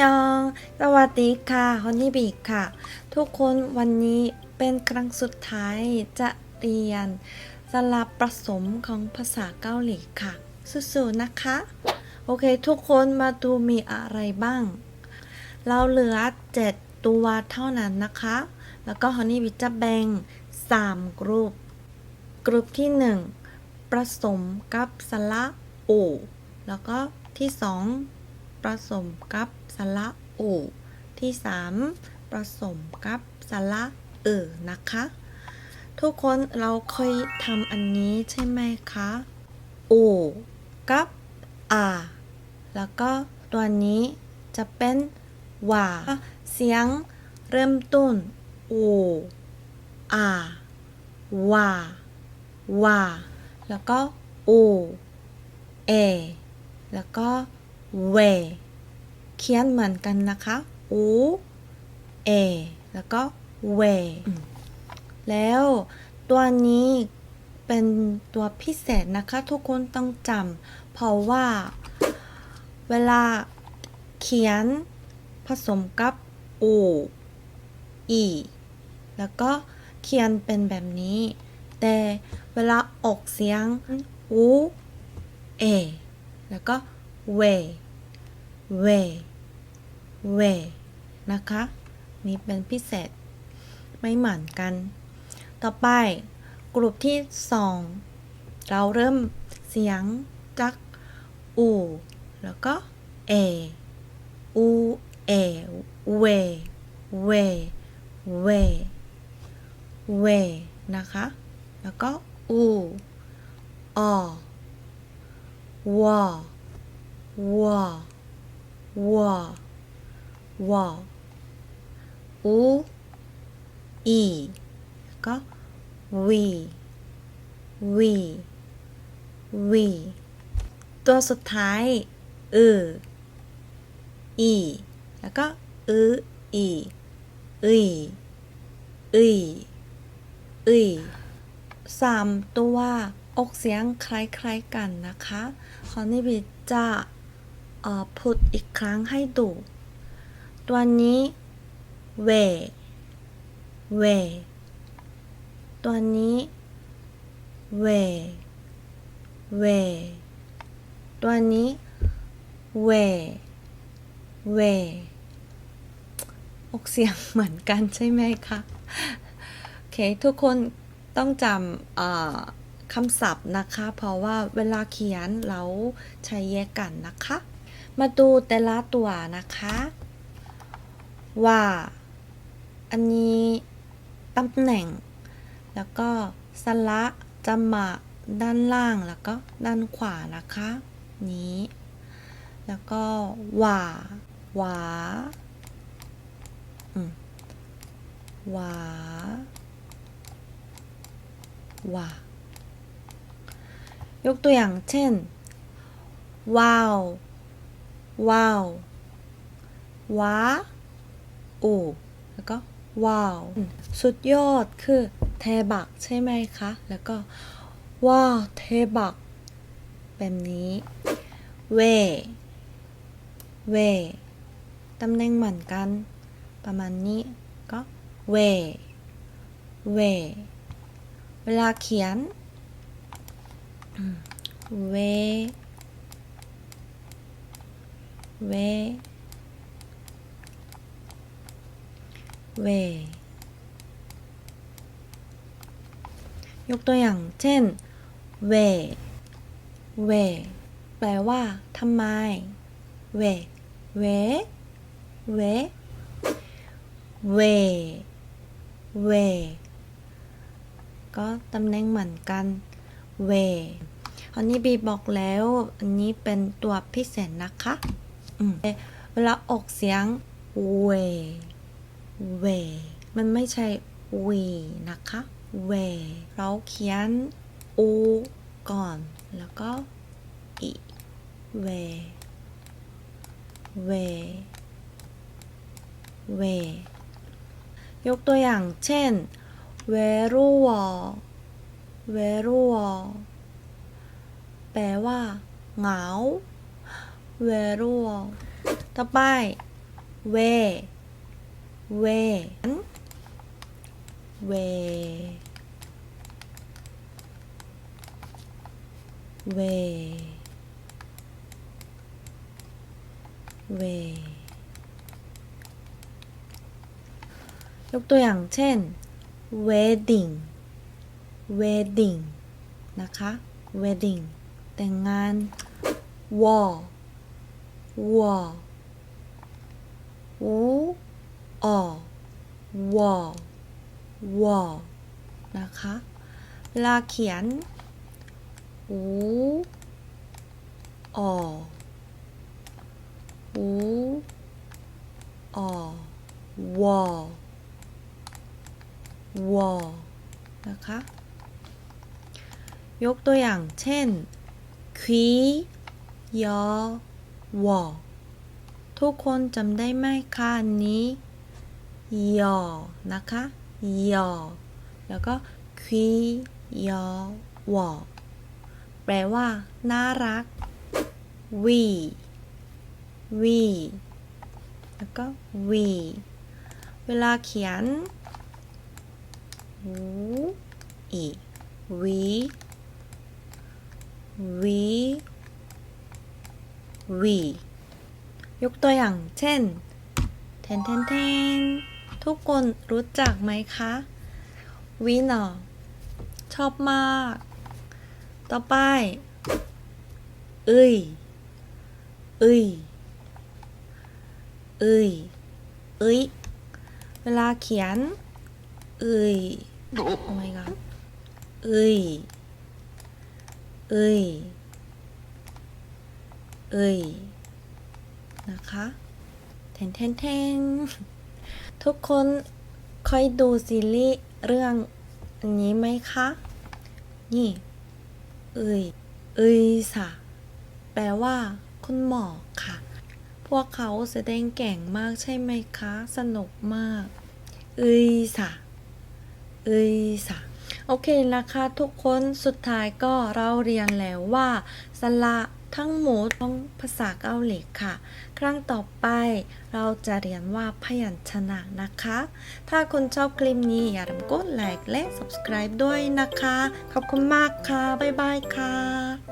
ยอง สวัสดีค่ะฮอนนี่บีค่ะ ทุกคนวันนี้เป็นครั้งสุดท้ายจะเรียนสลับผสมของภาษาเกาหลีค่ะสู้ๆนะคะ โอเค ทุกคนมาดูมีอะไรบ้าง เราเหลือ 7 ตัวเท่านั้นนะคะ แล้วก็ฮอนนี่บีจะแบ่ง 3 กลุ่มกลุ่มที่ 1 ผสมกับสระอูแล้วก็ที่ 2 ผสมกับสระอูที่ 3 ผสมกับสระเออนะคะ ทุกคนเราเคยทำอันนี้ใช่ไหมคะอูกับอาแล้วก็ตัวนี้จะเป็นว่าเสียงเริ่มต้นอูอาว่าว่าแล้วก็อูเอแล้วก็เว เขียนเหมือนกันนะคะอูเอแล้วก็เวแล้วตัวนี้เป็นตัวพิเศษนะคะ ทุกคนต้องจำเพราะว่าเวลาเขียนผสมกับอูอีแล้วก็เขียนเป็นแบบนี้ แต่เวลาออกเสียงอูเอแล้วก็เวเว เวนะคะ นี่เป็นพิเศษ ไม่เหมือนกัน ต่อไปกลุ่มที่สองเราเริ่มเสียงจากอูแล้วก็เออูเอเวเวเวเวนะคะ แล้วก็อูออวอวอวอว ออู อีแล้วก็วีวีวีตัวสุดท้ายเอออี แล้วก็เอออีอีอีอีสามตัวออกเสียงคล้ายๆกันนะคะ คราวนี้บิดจะพูดอีกครั้งให้ดู ตัวนี้เวเวตัวนี้เวเวตัวนี้เวเวออกเสียงเหมือนกันใช่ไหมคะโอเค ทุกคนต้องจำคำศัพท์นะคะ เพราะว่าเวลาเขียนเราใช้แยกกันนะคะ มาดูแต่ละตัวนะคะ ว่า อันนี้ตำแหน่ง แล้วก็สระจะมาด้านล่างแล้วก็ด้านขวานะคะ นี้ แล้วก็ว่าหวาอืมหวาว่ายกตัวอย่างเช่น ว้าว ว้าวว้า โอูแล้วก็ว้าว สุดยอดคือเทบักใช่ไหมคะ แล้วก็ว้าวเทบัก แบบนี้ เว เว ตำแหน่งเหมือนกัน ประมาณนี้ก็เว เว เวลาเขียน เว เว เวยกตัวอย่าง เช่นเวเวแปลว่าทำไมเวเวเวเวเวก็ตำแหน่งเหมือนกันเวอันนี้บีบอกแล้ว อันนี้เป็นตัวพิเศษนะคะ เวลาออกเสียงเวเวมันไม่ใช่วีนะคะเวเราเขียนอูก่อน แล้วก็อีเวเวเวยกตัวอย่างเช่นเวรุวอเวรุวอแปลว่าเหงาเวรุวอต่อไปเว เวเวเวเวยกตัวอย่างเช่น wedding wedding นะคะ wedding แต่งงาน wall wall อูออนะคะเวลาเขียนอูออูออ wall wall นะคะ ยกตัวอย่างเช่นคียอวอทุกคนจำได้ไหมคะอันนี้ ยอนะคะยอแล้วก็คียอวอแปลว่า น่ารักวีวีแล้วก็วีเวลาเขียนวูอีวีวีวียกตัวอย่างเช่น เทนเทนเทน ทุกคนรู้จักไหมคะวีนอชอบมาก ต่อไป เอ้ย เอ้ย เอ้ย เอ้ย เวลาเขียน เอ้ย Oh my god เอ้ย เอ้ย เอ้ย นะคะเทนเทนเทน ทุกคนเคยดูซีรีส์เรื่องนนี้ไหมคะ นี่ เอ้ยเอ้ยสะแปลว่า คุณหมอค่ะ พวกเขาแสดงเก่งมากใช่ไหมคะ สนุกมาก เอ้ยสะเอ้ยสะโอเคนะคะทุกคนสุดท้ายก็เราเรียนแล้วว่าสระ ทั้งหมดของภาษาเกาหลีค่ะ ครั้งต่อไปเราจะเรียนว่าพยัญชนะนะคะ ถ้าคุณชอบคลิปนี้อย่าลืมกดไลค์และ subscribe ด้วยนะคะ ขอบคุณมากค่ะ บ๊ายบายค่ะ